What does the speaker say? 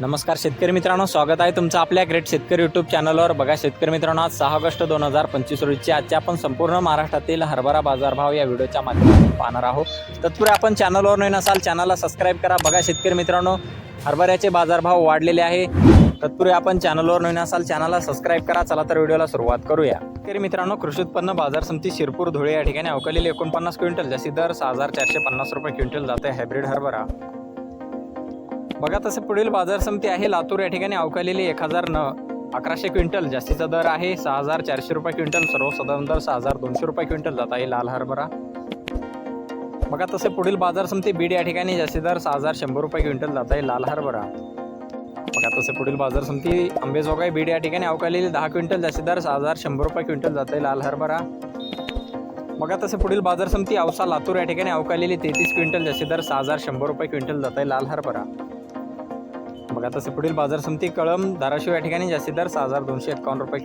नमस्कार शेतकरी मित्रांनो स्वागत आहे तुमचं आपल्या ग्रेट शेतकरी यूट्यूब चॅनलवर बघा शेतकरी मित्रांनो आज सहा ऑगस्ट दोन हजार पंचवीस रोजीचे आजचे आपण संपूर्ण महाराष्ट्रातील हरभरा बाजारभाव या व्हिडिओच्या माध्यमातून पाहणार आहोत. तत्पूर्वी आपण चॅनलवर नवीन असाल चॅनलला सबस्क्राईब करा. बघा शेतकरी मित्रांनो हरभऱ्याचे बाजारभाव वाढलेले आहे. तत्पूर्वी आपण चॅनलवर नवीन असाल चॅनलला सबस्क्राईब करा. चला तर व्हिडिओला सुरुवात करूया. शेतकरी मित्रांनो कृषी उत्पन्न बाजार समिती शिरपूर धुळे या ठिकाणी अवकलेले एकोणपन्नास क्विंटल जशी दर सहा हजार चारशे पन्नास रुपये क्विंटल जाते हायब्रिड हरभरा. बघा तसे पुढील बाजार समिती आहे. लातूर या ठिकाणी अवकालेली एक हजार न अकराशे क्विंटल. जास्तीचा दर आहे. सहा हजार चारशे रुपये क्विंटल. सर्वसाधारण दर सहा हजार दोनशे रुपये क्विंटल. जात आहे लाल हरभरा. बघा तसे पुढील बाजार समिती बीड या ठिकाणी जास्तीत दर सहा हजार शंभर रुपये क्विंटल. जात आहे लाल हरभरा. बघा तसे पुढील बाजार समिती आंबेजोगाई बीड या ठिकाणी अवकालेली दहा क्विंटल. जास्तीत दर सहा हजार शंभर रुपये क्विंटल. जात आहे लाल हरभरा. बघा तसे पुढील बाजार समिती औसा लातूर या ठिकाणी अवकालेली तेहतीस क्विंटल. जास्तीत दर सहा हजार शंभर रुपये क्विंटल. जात आहे लाल हरभरा. बघा तसे पुढील बाजार समिती कळम धाराशिव या ठिकाणी जास्तीत दर सहा हजार दोनशे एकावन्न रुपये